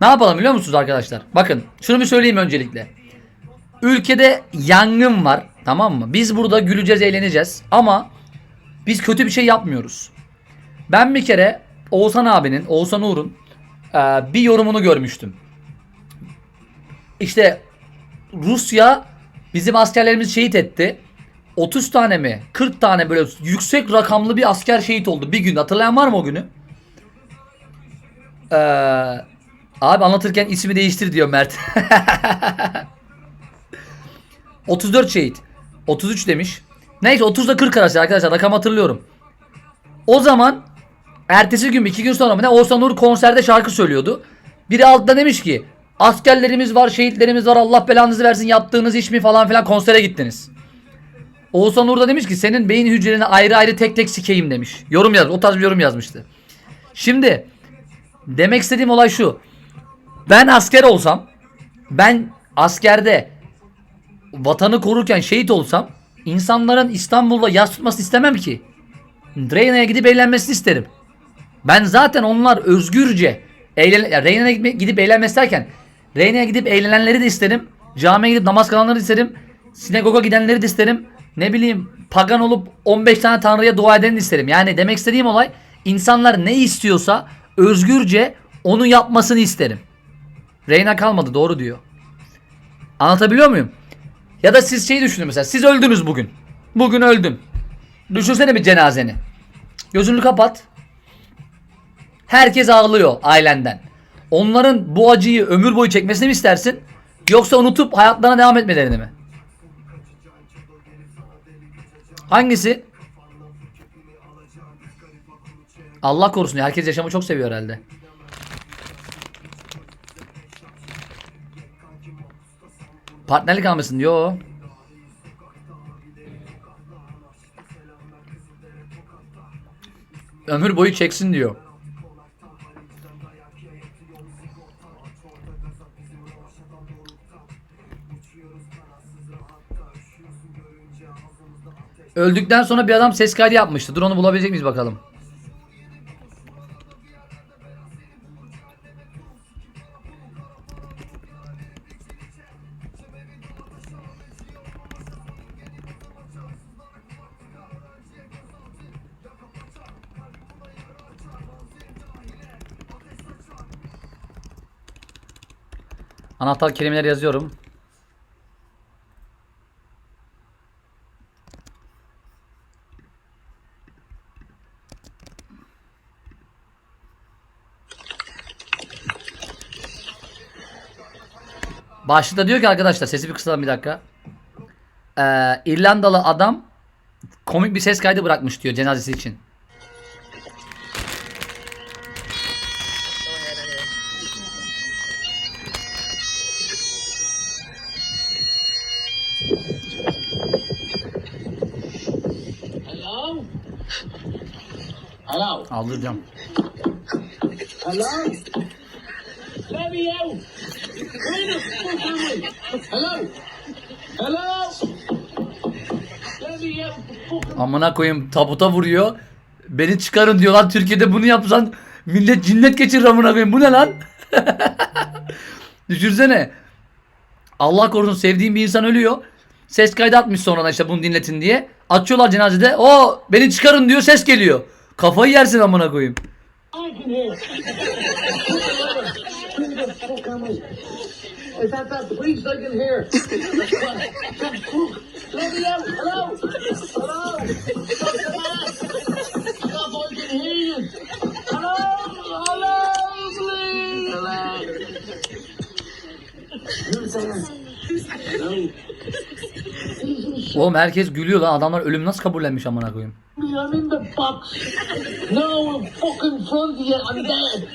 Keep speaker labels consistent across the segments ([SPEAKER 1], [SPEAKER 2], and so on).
[SPEAKER 1] Ne yapalım biliyor musunuz arkadaşlar? Bakın şunu bir söyleyeyim öncelikle. Ülkede yangın var tamam mı? Biz burada güleceğiz eğleneceğiz ama biz kötü bir şey yapmıyoruz. Ben bir kere Oğuzhan abinin, Oğuzhan Uğur'un e, bir yorumunu görmüştüm. İşte Rusya bizim askerlerimizi şehit etti. 30 tane mi 40 tane böyle yüksek rakamlı bir asker şehit oldu bir gün. Hatırlayan var mı o günü? Ee, abi anlatırken ismi değiştir diyor Mert. 34 şehit. 33 demiş. Neyse 30'da 40 arası arkadaşlar rakam hatırlıyorum. O zaman ertesi gün iki gün sonra mı ne Oğuzhan Uğur konserde şarkı söylüyordu. Biri altta demiş ki askerlerimiz var şehitlerimiz var Allah belanızı versin yaptığınız iş mi falan filan konsere gittiniz. Oğuzhan Uğur da demiş ki senin beyin hücrelerini ayrı ayrı tek tek sikeyim demiş. Yorum yaz, o tarz bir yorum yazmıştı. Şimdi demek istediğim olay şu. Ben asker olsam ben askerde vatanı korurken şehit olsam insanların İstanbul'da yas tutmasını istemem ki. Reyna'ya gidip eğlenmesini isterim. Ben zaten onlar özgürce eğlen ya Reyna'ya gidip, eğlenmesi derken Reyna'ya gidip eğlenenleri de isterim. Camiye gidip namaz kılanları da isterim. Sinagoga gidenleri de isterim. Ne bileyim pagan olup 15 tane tanrıya dua edeni de isterim. Yani demek istediğim olay insanlar ne istiyorsa özgürce onu yapmasını isterim. Reyna kalmadı doğru diyor. Anlatabiliyor muyum? Ya da siz şey düşünün mesela siz öldünüz bugün. Bugün öldün. Düşünsene bir cenazeni. Gözünü kapat. Herkes ağlıyor ailenden. Onların bu acıyı ömür boyu çekmesini mi istersin? Yoksa unutup hayatlarına devam etmelerini mi? Hangisi? Allah korusun. Herkes yaşamı çok seviyor herhalde. Partnerlik almasın diyor. Ömür boyu çeksin diyor. Öldükten sonra bir adam ses kaydı yapmıştı. Dur onu bulabilecek miyiz bakalım. Anahtar kelimeler yazıyorum. Başlıkta diyor ki arkadaşlar sesi bir kısalım bir dakika. Ee, İrlandalı adam komik bir ses kaydı bırakmış diyor cenazesi için.
[SPEAKER 2] Hello?
[SPEAKER 1] Aldıracağım.
[SPEAKER 2] Hello? Let me out! Where the fuck am I? Hello? Hello? Let me out!
[SPEAKER 1] Amına koyayım tabuta vuruyor. Beni çıkarın diyor lan Türkiye'de bunu yapsan millet cinnet geçirir amına koyayım. Bu ne lan? Düşünsene. Allah korusun sevdiğim bir insan ölüyor. Ses kaydı atmış sonradan işte bunu dinletin diye. Açıyorlar cenazede. O beni çıkarın diyor ses geliyor. Kafayı yersin amına koyayım.
[SPEAKER 2] I can hear. Where the fuck am I? Is that that police I can hear? Let me out! Hello? Hello? Stop the man! Stop! I can hear you! Hello? Hello? Please! Hello? Who's there? Hello?
[SPEAKER 1] Oğlum herkes gülüyor lan. Adamlar ölüm nasıl kabullenmiş amına koyayım.
[SPEAKER 2] I'm in the box. No, fucking front you. I'm dead.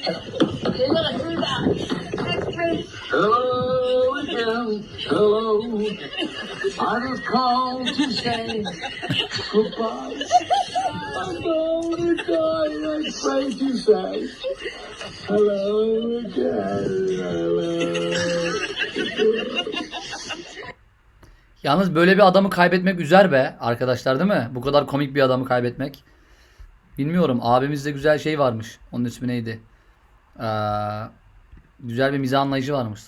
[SPEAKER 2] Hello again. Hello. I called to say goodbye. I'm going to die. I pray to say hello again. Hello.
[SPEAKER 1] Yalnız böyle bir adamı kaybetmek üzer be arkadaşlar değil mi? Bu kadar komik bir adamı kaybetmek. Bilmiyorum abimizde güzel şey varmış. Onun ismi neydi? Ee, Güzel bir mizah anlayışı varmış.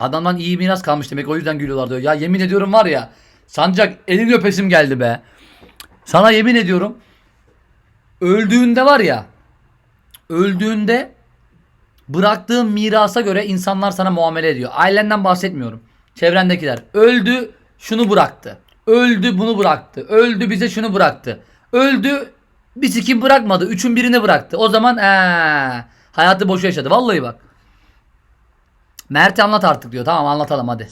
[SPEAKER 1] Adamdan iyi miras kalmış demek o yüzden gülüyorlar diyor. Ya yemin ediyorum var ya. Sancak elini öpesim geldi be. Sana yemin ediyorum. Öldüğünde var ya. Öldüğünde bıraktığın mirasa göre insanlar sana muamele ediyor. Ailenden bahsetmiyorum. Çevrendekiler. Öldü şunu bıraktı. Öldü bunu bıraktı. Öldü bize şunu bıraktı. Öldü bir sikim bırakmadı. Üçün birini bıraktı. O zaman ee, hayatı boşu yaşadı. Vallahi bak. Mert'i anlat artık diyor. Tamam anlatalım hadi.